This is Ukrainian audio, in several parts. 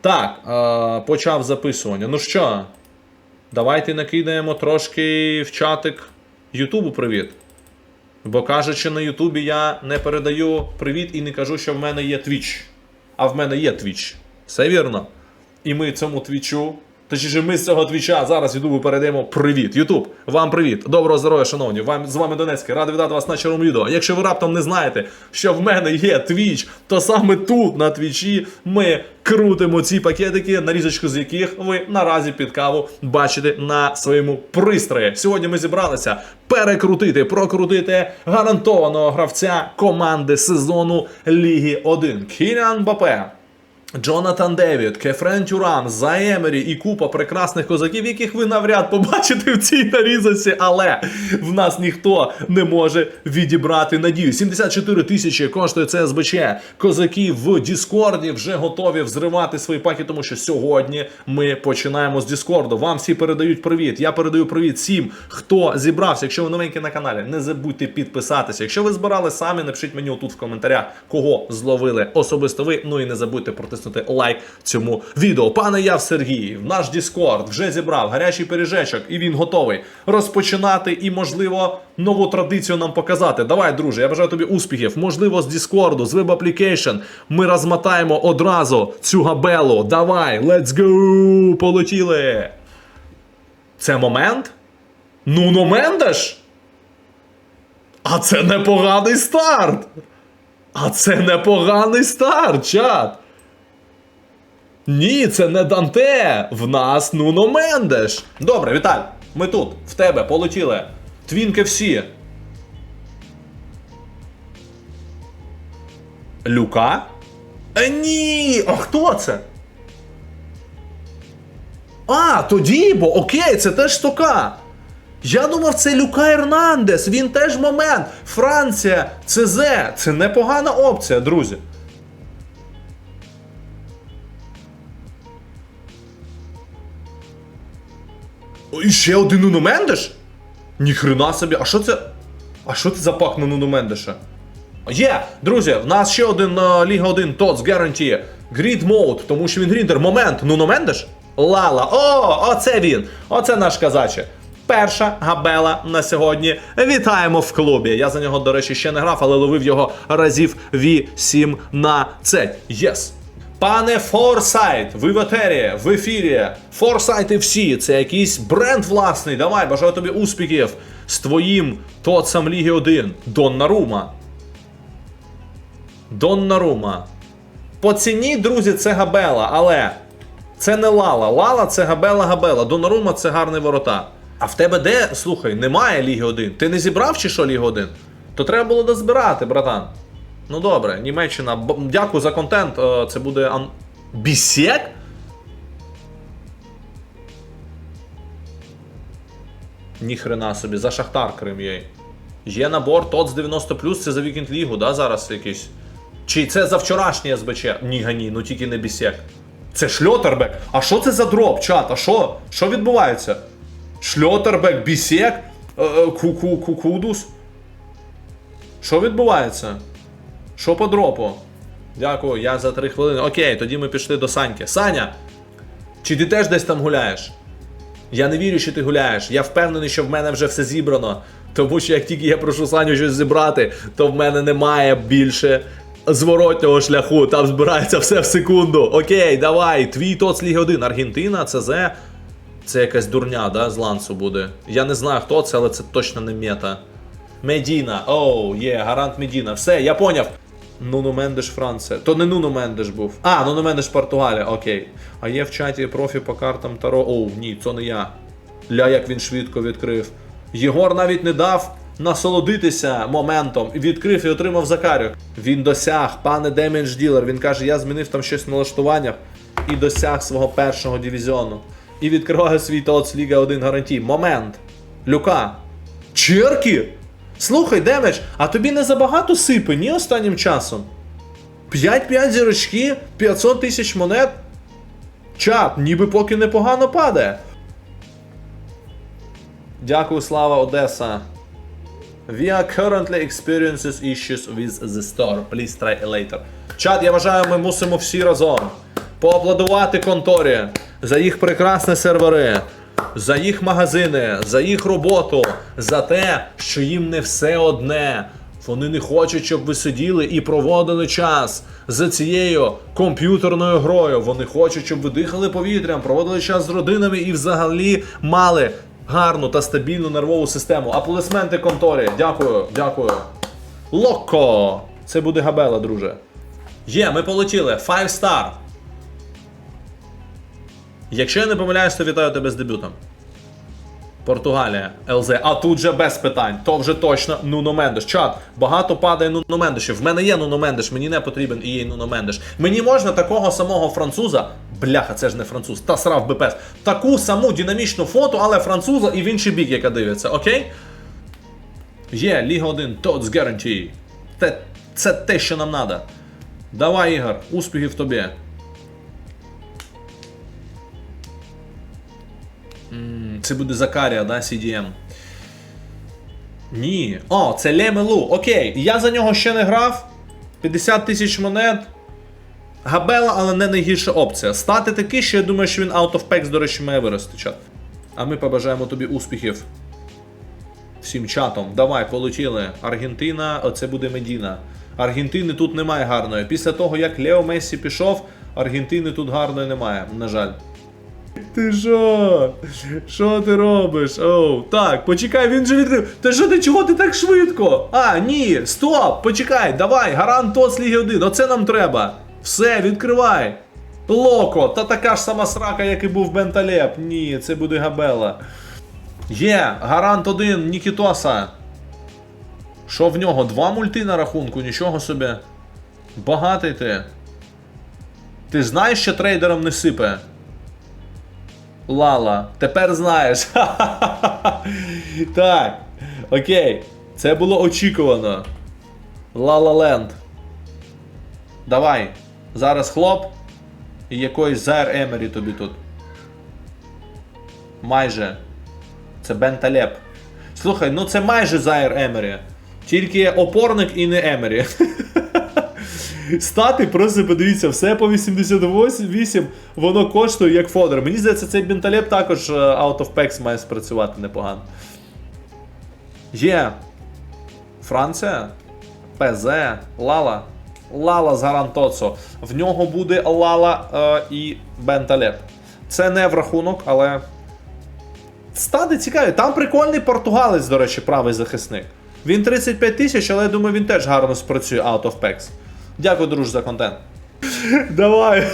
Так, е, почав записування. Ну що, давайте накидаємо трошки в чатик Ютубу привіт. Бо кажучи, на Ютубі я не передаю привіт і не кажу, що в мене є твіч. А в мене є твіч. Все вірно. І ми цьому твічу. Точніше, ми з цього твіча зараз Ютубу передаємо привіт. Ютуб, вам привіт. Доброго здоров'я, шановні. Вам з вами Донецький. Радий вітати вас на червоному відео. Якщо ви раптом не знаєте, що в мене є твіч, то саме тут на твічі ми крутимо ці пакетики, нарізочку з яких ви наразі під каву бачите на своєму пристрої. Сьогодні ми зібралися перекрутити, прокрутити гарантованого гравця команди сезону Ліги 1 Кіліан Бапе. Джонатан Девід, Кефрен Тюрам, Заемері і купа прекрасних козаків, яких ви навряд побачите в цій нарізаці, але в нас ніхто не може відібрати надію. 74 тисячі коштує це СБЧ. Козаки в Діскорді вже готові взривати свої паки, тому що сьогодні ми починаємо з Діскорду. Вам всі передають привіт. Я передаю привіт всім, хто зібрався. Якщо ви новенькі на каналі, не забудьте підписатися. Якщо ви збирали самі, напишіть мені тут в коментарях, кого зловили особисто ви. Ну і не забудьте протиснути лайк цьому відео. Пане Яв Сергій, в наш Діскорд вже зібрав гарячий пиріжечок, і він готовий розпочинати і, можливо, нову традицію нам показати. Давай, друже, я бажаю тобі успіхів. Можливо, з Діскорду, з Web Application ми розмотаємо одразу цю габелу. Давай, let's go! Полетіли! Це момент? Ну, ну Мендеш? А це непоганий старт! А це непоганий старт, чат! Ні, це не Данте! В нас Нуно Мендеш! Добре, Віталь, ми тут, в тебе, полетіли. Твінки всі. Люка? Е, ні! А хто це? А, тоді, бо окей, це теж стока. Я думав, це Люка Ернандес, він теж момент. Франція, ЦЗ. Це непогана опція, друзі. І ще один Нуно Мендеш? Ніхрена собі, а що це? А що це за пак на Нуно Мендеша? Є, друзі, в нас ще один е, Ліга 1 ТОЦ Guarantee. Grid Mode, тому що він гріндер. Момент, Нуно Мендеш? Лала. О, оце він. Оце наш казаче. Перша габела на сьогодні. Вітаємо в клубі. Я за нього, до речі, ще не грав, але ловив його разів 18. Єс. Пане Форсайт, ви в етері, в ефірі. Форсайти всі, це якийсь бренд власний. Давай, бажаю тобі успіхів з твоїм тоцам Ліги 1. Доннарума. Доннарума. По ціні, друзі, це габела, але це не Лала. Лала це габела габела. Донарума це гарний ворота. А в тебе де, слухай, немає Ліги 1. Ти не зібрав чи що Лігу 1? То треба було дозбирати, братан. Ну добре, Німеччина. Дякую за контент. Е, Це буде ан... Бісек? Ніхрена собі, за Шахтар Крим є. Є набор ТОЦ 90 це за Вікінд Лігу, да, зараз якийсь. Чи це за вчорашній СБЧ? Ні, гані, ну тільки не бісек. Це шльотербек. А що це за дроп, чат? А що? Що відбувається? Шльотербек, бісек, е, е, ку-ку, кукудус. Що відбувається? Що по дропу? Дякую, я за 3 хвилини. Окей, тоді ми пішли до Саньки. Саня! Чи ти теж десь там гуляєш? Я не вірю, що ти гуляєш. Я впевнений, що в мене вже все зібрано. Тому що як тільки я прошу Саню щось зібрати, то в мене немає більше зворотнього шляху. Там збирається все в секунду. Окей, давай. Твій ТОЦ Ліги 1. Аргентина, ЦЗ. Це якась дурня, да, з лансу буде. Я не знаю, хто це, але це точно не мета. Медіна. Оу, є, гарант Медіна. Все, я поняв. Нуно Мендеш Франція. То не Нуно Мендеш був. А, Нуно Мендеш Португалія, окей. А є в чаті профі по картам Таро. Оу, ні, це не я. Ля, як він швидко відкрив. Єгор навіть не дав насолодитися моментом. Відкрив і отримав Закарю. Він досяг, пане Демідж Ділер. Він каже, я змінив там щось в налаштуваннях і досяг свого першого дивізіону. І відкриває свій ТОЦ Ліга 1 гарантій. Момент. Люка. Черки? Слухай, Демедж, а тобі не забагато сипи, ні останнім часом? 5-5 зірочки, 500 тисяч монет. Чат, ніби поки непогано падає. Дякую, слава Одеса. We are currently experiences issues with the store. Please try later. Чат, я вважаю, ми мусимо всі разом поаплодувати конторі за їх прекрасні сервери, за їх магазини, за їх роботу, за те, що їм не все одне. Вони не хочуть, щоб ви сиділи і проводили час за цією комп'ютерною грою. Вони хочуть, щоб ви дихали повітрям, проводили час з родинами і взагалі мали гарну та стабільну нервову систему. Аплодисменти конторі. Дякую, дякую. Локо! Це буде габела, друже. Є, ми полетіли. Five star. Якщо я не помиляюсь, то вітаю тебе з дебютом. Португалія, ЛЗ. А тут же без питань. То вже точно Нуно Мендеш. Чат, багато падає Нуно Мендешів. В мене є Нуно Мендеш, мені не потрібен і є Нуно Мендеш. Мені можна такого самого француза. Бляха, це ж не француз, та срав би пес. Таку саму динамічну фото, але француза і в інший бік, яка дивиться, окей? Є, Ліга 1, Tots Guarantee. Те, це те, що нам треба. Давай, Ігор, успіхів тобі. Це буде Закарія, да, CDM. Ні. О, це Лемелу. Окей. Я за нього ще не грав. 50 тисяч монет. Габела, але не найгірша опція. Стати такий, що я думаю, що він out of packs, до речі, має вирости, чат. А ми побажаємо тобі успіхів. Всім чатом. Давай, полетіли. Аргентина, оце буде Медіна. Аргентини тут немає гарної. Після того, як Лео Мессі пішов, Аргентини тут гарної немає, на жаль. Ти що? Що ти робиш? Оу, так, почекай, він же відкрив. Та що ти чого ти так швидко? А, ні, стоп, почекай, давай, гарант ТОС Ліги 1, оце нам треба. Все, відкривай. Локо, та така ж сама срака, як і був Бенталеп. Ні, це буде Габела. Є, гарант 1 Нікітоса. Що в нього? Два мульти на рахунку, нічого собі. Багатий ти. Ти знаєш, що трейдерам не сипе? Лала, тепер знаєш. так. Окей. Це було очікувано. Лала Ленд. Давай. Зараз хлоп. І якоїсь Зайр Емері тобі тут. Майже. Це Бен Талеп. Слухай, ну це майже Зайр Емері. Тільки опорник і не Емері. Стати, просто подивіться, все по 88, воно коштує як фодер. Мені здається, цей бенталеп також е, out of packs має спрацювати непогано. Є. Франція. ПЗ. Лала. Лала з Гарантоцо. В нього буде Лала е, і Бенталеп. Це не в рахунок, але. Стади цікаві. Там прикольний португалець, до речі, правий захисник. Він 35 тисяч, але я думаю, він теж гарно спрацює out of packs. Дякую, друже, за контент. Давай.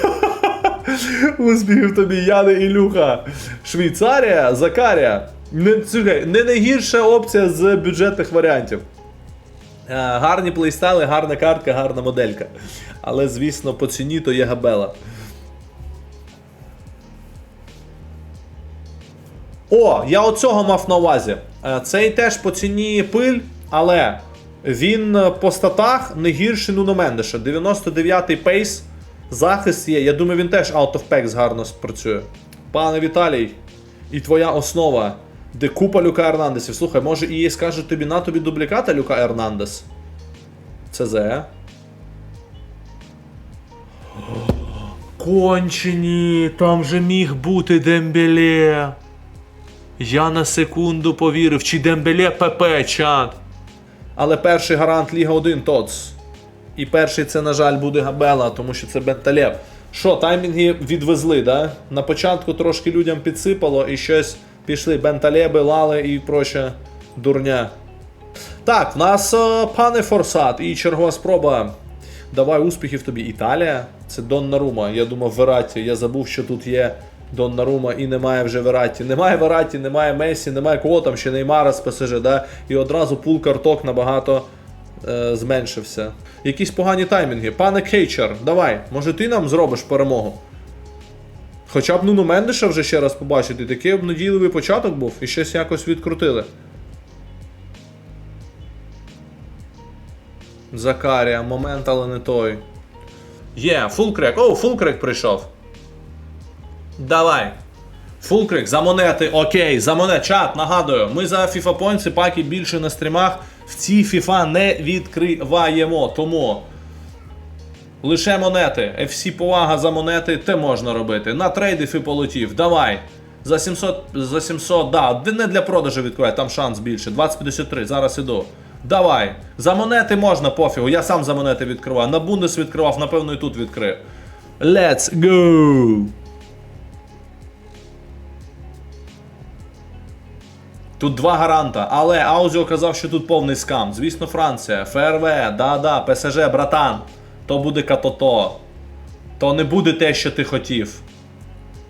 Успіхів тобі, Яне Ілюха. Швейцарія, Закарія. Не, не найгірша опція з бюджетних варіантів. Е, гарні плейстайли, гарна картка, гарна моделька. Але, звісно, по ціні то є габела. О, я оцього мав на увазі. Е, Цей теж по ціні пиль, але він е, по статах не гірший Нуно Мендеша. 99-й пейс, захист є. Я думаю, він теж out of packs гарно спрацює. Пане Віталій, і твоя основа, де купа Люка Ернандесів. Слухай, може і скаже тобі на тобі дубліката Люка Ернандес? ЦЗ. Кончені, там же міг бути Дембеле. Я на секунду повірив, чи Дембеле ПП чат. Але перший гарант Ліга 1 ТОЦ. І перший це, на жаль, буде Габела, тому що це Бенталєв. Що, таймінги відвезли, да? На початку трошки людям підсипало і щось пішли Бенталєби, Лали і проча дурня. Так, в нас е, пане Форсат і чергова спроба. Давай успіхів тобі. Італія. Це Доннарума. Я думав, Вераті. Я забув, що тут є Доннарума і немає вже Вераті. Немає Вераті, немає Месі, немає кого там ще Неймара з ПСЖ, да? І одразу пул карток набагато е, зменшився. Якісь погані таймінги. Пане Кейчер, давай, може ти нам зробиш перемогу? Хоча б Нуну Мендеша вже ще раз побачити. Такий обнадійливий початок був і щось якось відкрутили. Закарія, момент, але не той. Є, фулкрек. О, фулкрек прийшов. Давай. Фулкрик, за монети, окей, за монет. Чат, нагадую, ми за FIFA Points і паки більше на стрімах в цій FIFA не відкриваємо. Тому Лише монети. FC повага за монети, те можна робити. На трейдив і полетів. Давай. За 700, за 700, да, не для продажу відкривай, там шанс більше. 2053, зараз іду. Давай. За монети можна, пофігу. Я сам за монети відкриваю. На Бундес відкривав, напевно, і тут відкрив. Let's go! Тут два гаранта, але Аузіо казав, що тут повний скам. Звісно, Франція, ФРВ, да-да, ПСЖ, братан. То буде Катото. То не буде те, що ти хотів.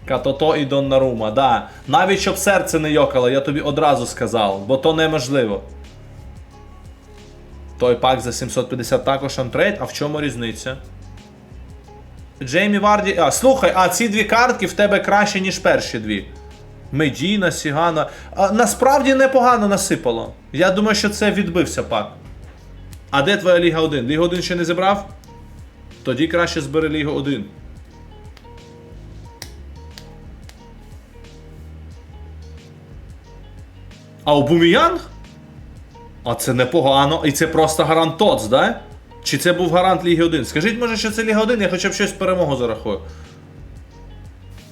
Катото і Доннарума, да. Навіть щоб серце не йокало, я тобі одразу сказав, бо то неможливо. Той пак за 750 також антрейд, а в чому різниця? Джеймі Варді. А, слухай, а ці дві картки в тебе краще, ніж перші дві. Медіна, Сігана. А, насправді непогано насипало. Я думаю, що це відбився пак. А де твоя Ліга 1? Лігу 1 ще не зібрав? Тоді краще збери Лігу 1. А Обуміянг? А це непогано. І це просто гарант ТОЦ, да? Чи це був гарант Ліги 1? Скажіть, може, що це Ліга 1, я хоча б щось перемогу зарахую.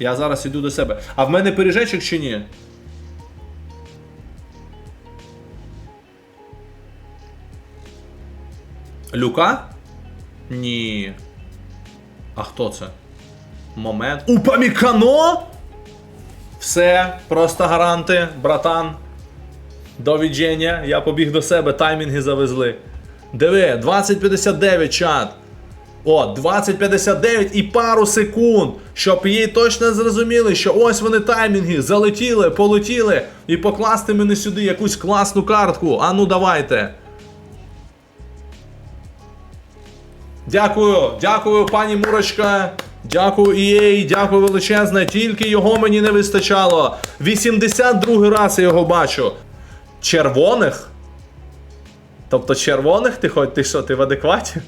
Я зараз іду до себе. А в мене пиріжечок чи ні? Люка? Ні. А хто це? Момент. Упамікано? Все, просто гаранти, братан. До відження, я побіг до себе, таймінги завезли. Диви, 2059 чат. О, 2059 і пару секунд, щоб їй точно зрозуміли, що ось вони таймінги, залетіли, полетіли, і покласти мені сюди якусь класну картку. А ну давайте. Дякую, дякую, пані Мурочка. Дякую EA, дякую величезне. Тільки його мені не вистачало. 82 раз я його бачу. Червоних? Тобто червоних ти хоч ти що, ти в адекваті?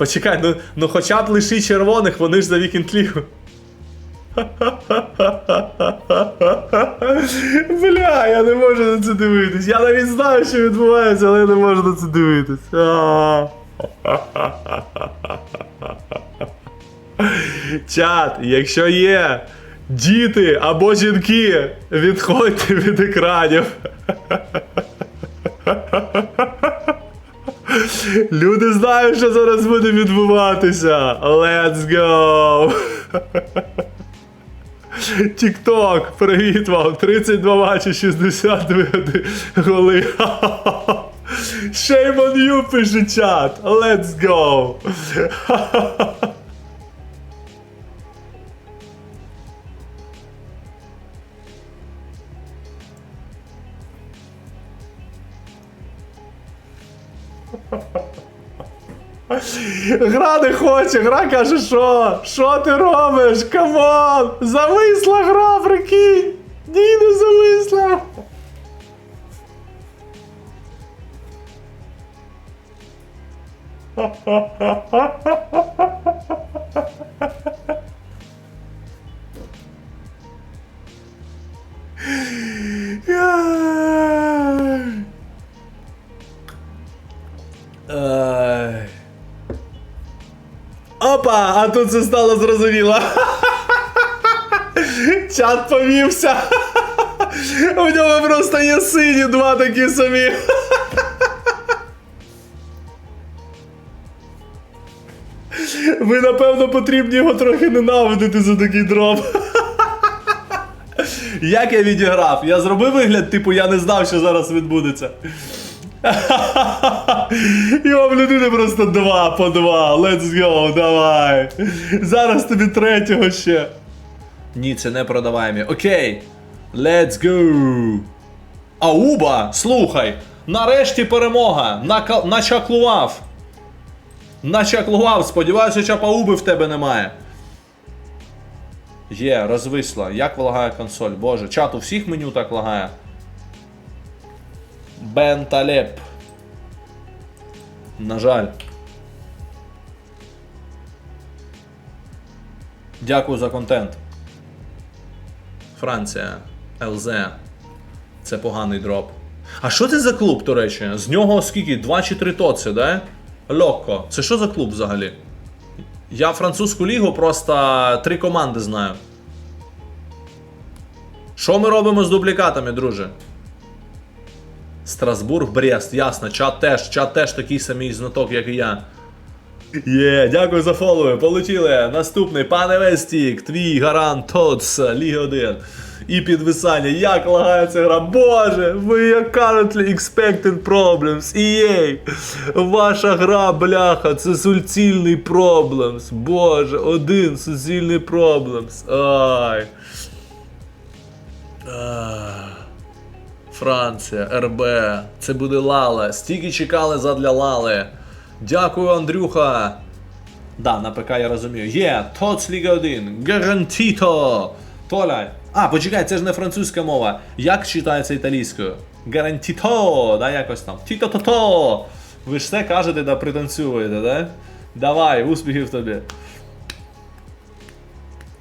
Почекай, ну, ну хоча б лиши червоних, вони ж за вікенд лігу. Бля, я не можу на це дивитись. Я навіть знаю, що відбувається, але я не можу на це дивитись. Чат, якщо є діти або жінки, відходьте від екранів. Люди знають, що зараз буде відбуватися. Let's go! Тікток, привіт вам! 32 матчі, 62 голи. Shame on you, пише чат. Let's go! Гра не хоче, гра каже, що? Що ти робиш? Камон! Зависла гра, прикинь! Ні, не зависла! А тут це стало зрозуміло. Чат повівся. У нього просто є сині два такі самі. Ви, напевно, потрібні його трохи ненавидити за такий дроп. Як я відіграв? Я зробив вигляд, типу, я не знав, що зараз відбудеться. В людини просто два по два. Let's go, давай. Зараз тобі третього ще. Ні, це не продаваємі. Окей. Let's go. Ауба, слухай. Нарешті перемога. Нака... Начаклував. Начаклував. Сподіваюся, що пауби в тебе немає. Є, розвисла. Як лагає консоль? Боже, чат у всіх меню так лагає. Бенталеп. На жаль. Дякую за контент. Франція. ЛЗ. Це поганий дроп. А що це за клуб, до речі? З нього скільки? 2 чи 3 тоци, да? Локко. Це що за клуб взагалі? Я французьку лігу просто три команди знаю. Що ми робимо з дублікатами, друже? Страсбург, Брест, ясно. Чат теж, чат теж такий самий знаток, як і я. Є, дякую за фоллоу. Полетіли. Наступний, пане Вестік, твій гарант Тоц, Ліги 1. І підвисання. Як лагає ця гра? Боже, ви are currently expecting problems. EA. Ваша гра, бляха, це суцільний проблемс. Боже, один суцільний проблемс. Ай. Ах. Франція, РБ. Це буде Лала. Стільки чекали задля Лали. Дякую, Андрюха. Да, на ПК я розумію. Є, Тоц Ліга 1. Гарантіто. Толя. А, почекай, це ж не французька мова. Як читається італійською? Гарантіто, да, якось там. Тіто-то-то. Ви ж все кажете да пританцюєте, да? Давай, успіхів тобі.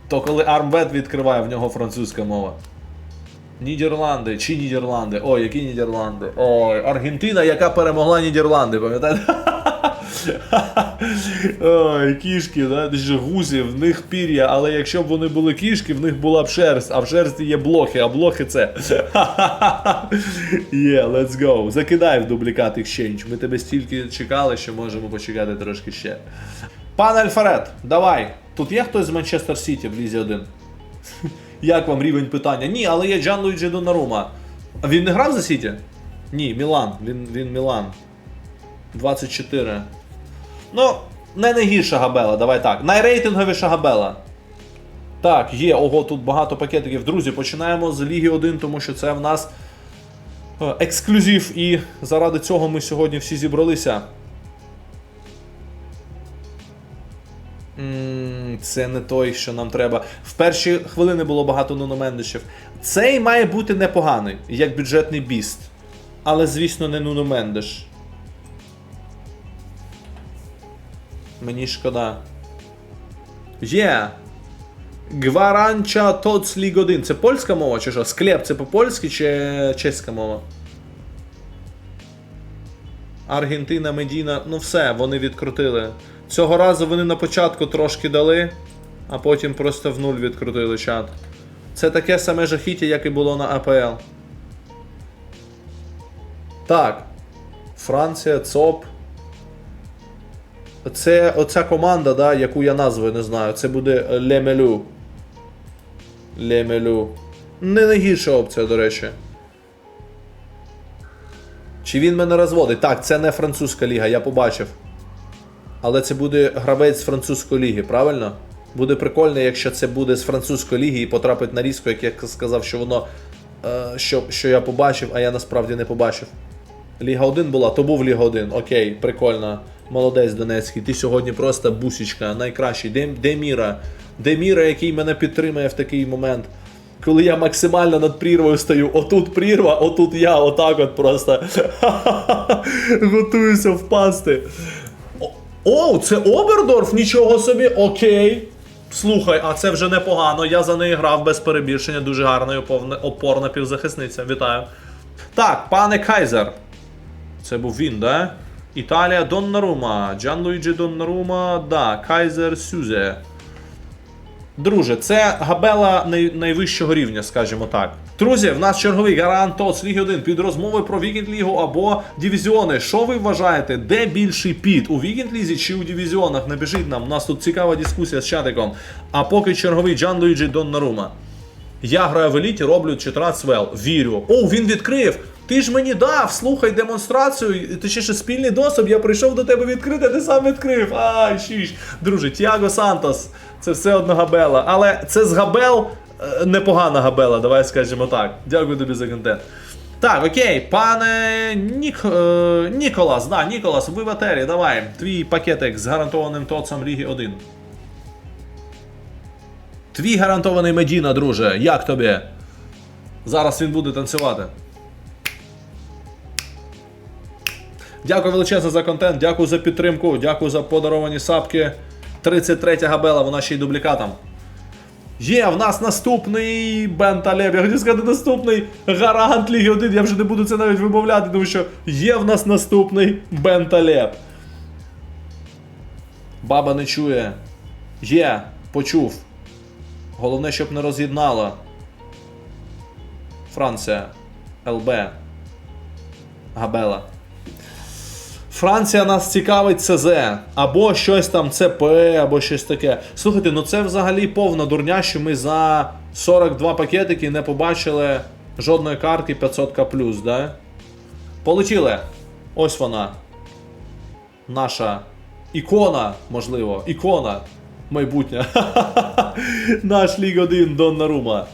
То коли Армбет відкриває, в нього французька мова. Нідерланди чи Нідерланди? Ой, які Нідерланди? Ой, Аргентина, яка перемогла Нідерланди, пам'ятаєте? Ой, кішки, да? гузі, в них пір'я, але якщо б вони були кішки, в них була б шерсть, а в шерсті є блохи, а блохи це. Yeah, let's go. Закидай в дублікат Exchange. Ми тебе стільки чекали, що можемо почекати трошки ще. Пане Альфарет, давай. Тут є хтось з Манчестер Сіті в Лізі 1? Як вам рівень питання? Ні, але є Джан Луїджі Донарума. А він не грав за Сіті? Ні, Мілан. Він, він Мілан. 24. Ну, не найгірша габела, давай так. Найрейтинговіша габела. Так, є, ого, тут багато пакетиків. Друзі, починаємо з Ліги 1, тому що це в нас е, ексклюзив, і заради цього ми сьогодні всі зібралися. Це не той, що нам треба. В перші хвилини було багато нуномендишів. Цей має бути непоганий, як бюджетний біст. Але, звісно, не Нуно Мендеш. Мені шкода. Є. Гваранча Тоц Ліг 1. Це польська мова чи що? Склеп це по-польськи чи чеська мова? Аргентина, Медіна, ну все, вони відкрутили. Цього разу вони на початку трошки дали, а потім просто в нуль відкрутили чат. Це таке саме жахіття, як і було на АПЛ. Так. Франція, ЦОП. Це оця команда, да, яку я назви не знаю. Це буде Лемелю. Лемелю. Не найгірша опція, до речі. Чи він мене розводить? Так, це не французька ліга, я побачив. Але це буде гравець з французької ліги, правильно? Буде прикольно, якщо це буде з французької ліги і потрапить на різку, як я сказав, що воно. Е, що, що я побачив, а я насправді не побачив. Ліга 1 була, то був Ліга 1. Окей, прикольно. Молодець Донецький. Ти сьогодні просто бусічка, найкращий. Де, де Міра? Де Міра, який мене підтримує в такий момент? Коли я максимально над прірвою стою, отут прірва, отут я, отак от просто готуюся впасти. О, О, це Обердорф? Нічого собі, окей. Слухай, а це вже непогано. Я за неї грав без перебільшення. Дуже гарна опорна півзахисниця. Вітаю. Так, пане Кайзер. Це був він, да? Італія Доннарума. Джан Луїджі Доннарума, да, Кайзер Сюзе. Друже, це габела най- найвищого рівня, скажімо так. Друзі, в нас черговий гарант ТОЦ Ліги 1 під розмови про Вікенд Лігу або дивізіони. Що ви вважаєте, де більший під? У Вікенд Лізі чи у дивізіонах? Напишіть нам, у нас тут цікава дискусія з чатиком. А поки черговий Джан Луїджі Доннарума. Я граю в еліті, роблю 14 вел. Вірю. О, він відкрив! Ти ж мені дав, слухай демонстрацію, ще спільний доступ, я прийшов до тебе відкрити, ти сам відкрив. Ай, шіш. Друже, Тіаго Сантос, це все одно габела. Але це з габел е, непогана габела, давай скажемо так. Дякую тобі за контент. Так, окей, пане Нік... е, Ніколас, да, Ніколас, ви в етері, давай. Твій пакетик з гарантованим тоцом Ліги 1. Твій гарантований Медіна, друже, як тобі? Зараз він буде танцювати. Дякую величезно за контент, дякую за підтримку, дякую за подаровані сапки. 33 габела, вона ще й дублікатом. Є, в нас наступний Бенталеб. Я хотів сказати наступний гарант Ліги 1. Я вже не буду це навіть вимовляти, тому що є в нас наступний Бенталеб. Баба не чує. Є, почув. Головне, щоб не роз'єднало. Франція. ЛБ. Габела. Франція нас цікавить ЦЗ, або щось там ЦП, або щось таке. Слухайте, ну це взагалі повна дурня, що ми за 42 пакетики не побачили жодної картки 500к+, да? Полетіли. Ось вона. Наша ікона, можливо, ікона майбутня. Наш Ліг 1 Доннарума.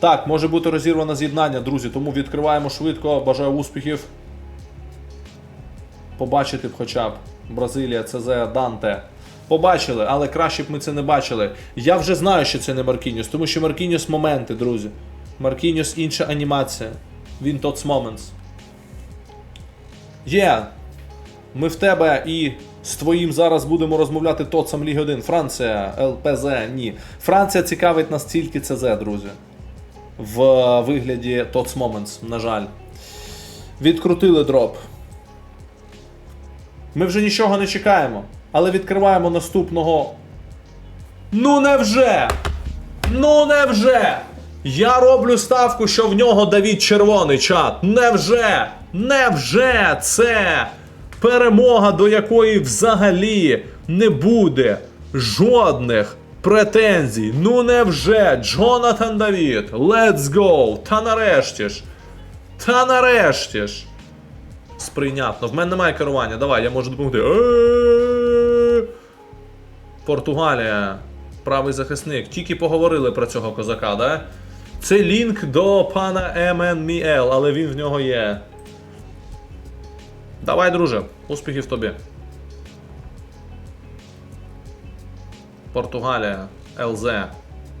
Так, може бути розірване з'єднання, друзі, тому відкриваємо швидко. Бажаю успіхів. Побачити б хоча б Бразилія, ЦЗ, Данте. Побачили, але краще б ми це не бачили. Я вже знаю, що це не Маркініус, тому що Маркініус моменти, друзі. Маркініус інша анімація. Він Tots Moments. Є. Ми в тебе і з твоїм зараз будемо розмовляти Тоцом Ліги 1. Франція, ЛПЗ, ні. Франція цікавить нас тільки ЦЗ, друзі. В вигляді Tots Moments, на жаль. Відкрутили дроп. Ми вже нічого не чекаємо, але відкриваємо наступного. Ну невже? Ну невже? Я роблю ставку, що в нього Давід червоний чат. Невже? Невже це перемога, до якої взагалі не буде жодних претензій? Ну невже? Джонатан Давід, let's go! Та нарешті ж! Та нарешті ж! Сприйнятно. В мене немає керування. Давай, я можу допомогти. Португалія. Правий захисник. Тільки поговорили про цього козака, да? Це лінк до пана МНМЛ, але він в нього є. Давай, друже, успіхів тобі. Португалія. ЛЗ.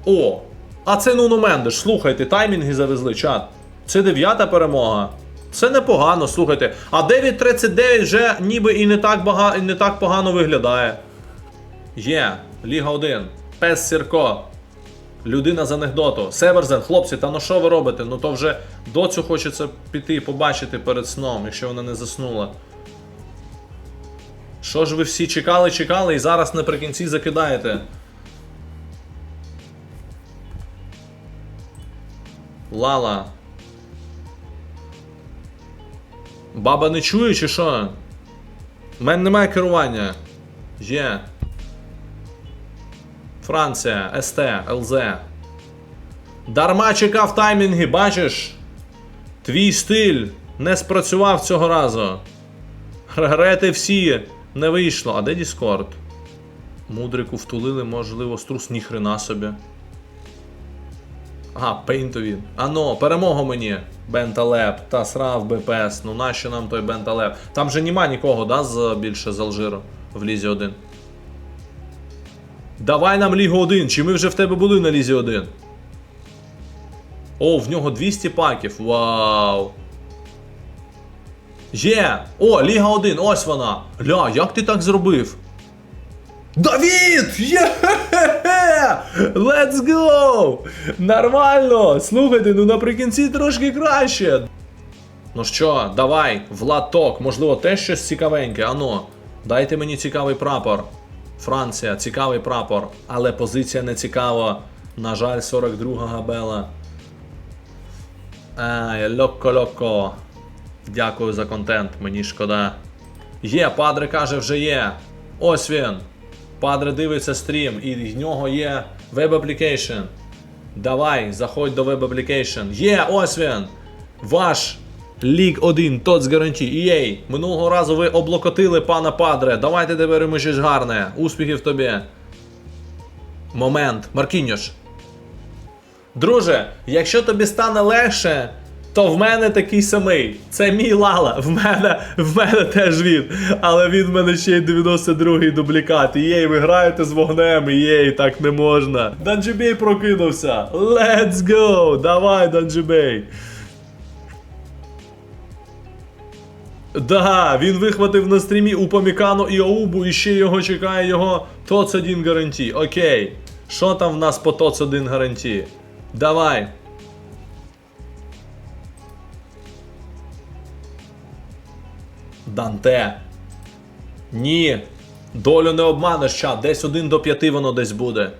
О! А це Нуно Мендеш. Слухайте, таймінги завезли, чат. Це дев'ята перемога. Це непогано, слухайте. А 9.39 вже ніби і не так, бага... і не так погано виглядає. Є, Ліга 1. Пес Сірко. Людина з анекдоту. Северзен, хлопці, та ну що ви робите? Ну то вже доцю хочеться піти і побачити перед сном, якщо вона не заснула. Що ж ви всі чекали, чекали і зараз наприкінці закидаєте? Лала. Баба не чує чи що? У мене немає керування. Є. Франція, СТ, ЛЗ. Дарма чекав таймінги, бачиш? Твій стиль не спрацював цього разу. Регрети всі не вийшло. А де Діскорд? Мудрику втулили, можливо, струс ніхрена собі. Ага, пейнтові. Ано, перемогу мені. Бенталеп, та срав БПС. Ну нащо нам той Бенталеп? Там же нема нікого, да, з, більше з Алжиру в Лізі 1. Давай нам Лігу 1, чи ми вже в тебе були на Лізі 1? О, в нього 200 паків. Вау. Є! О, Ліга 1, ось вона. Ля, як ти так зробив? Давід! Є! Let's go! Нормально! Слухайте, ну наприкінці трошки краще. Ну що, давай, Влад Ток, можливо, теж щось цікавеньке. Ано, дайте мені цікавий прапор. Франція, цікавий прапор, але позиція не цікава. На жаль, 42 габела. Ай, локко-локко. Дякую за контент, мені шкода. Є, Падре каже, вже є. Ось він. Падре дивиться стрім, і в нього є веб аплікейшн. Давай, заходь до веб аплікейшн. Є, ось він. Ваш Ліг 1, тот з гарантій. EA, минулого разу ви облокотили пана Падре. Давайте тепер щось гарне. Успіхів тобі. Момент. Маркіньош. Друже, якщо тобі стане легше, то в мене такий самий. Це мій Лала. В мене в мене теж він. Але він в мене ще й 92-й дублікат. Єй, ви граєте з вогнем, єй, так не можна. Данджибей прокинувся. Let's go! Давай, Данджибей. Да, він вихватив на стрімі у Памікану і Оубу, і ще його чекає його ТОЦ 1 гарантій. Окей. Що там в нас по ТОЦ 1 гарантії? Давай. Данте. Ні. Долю не обманеш, чат, десь 1 до 5 воно десь буде.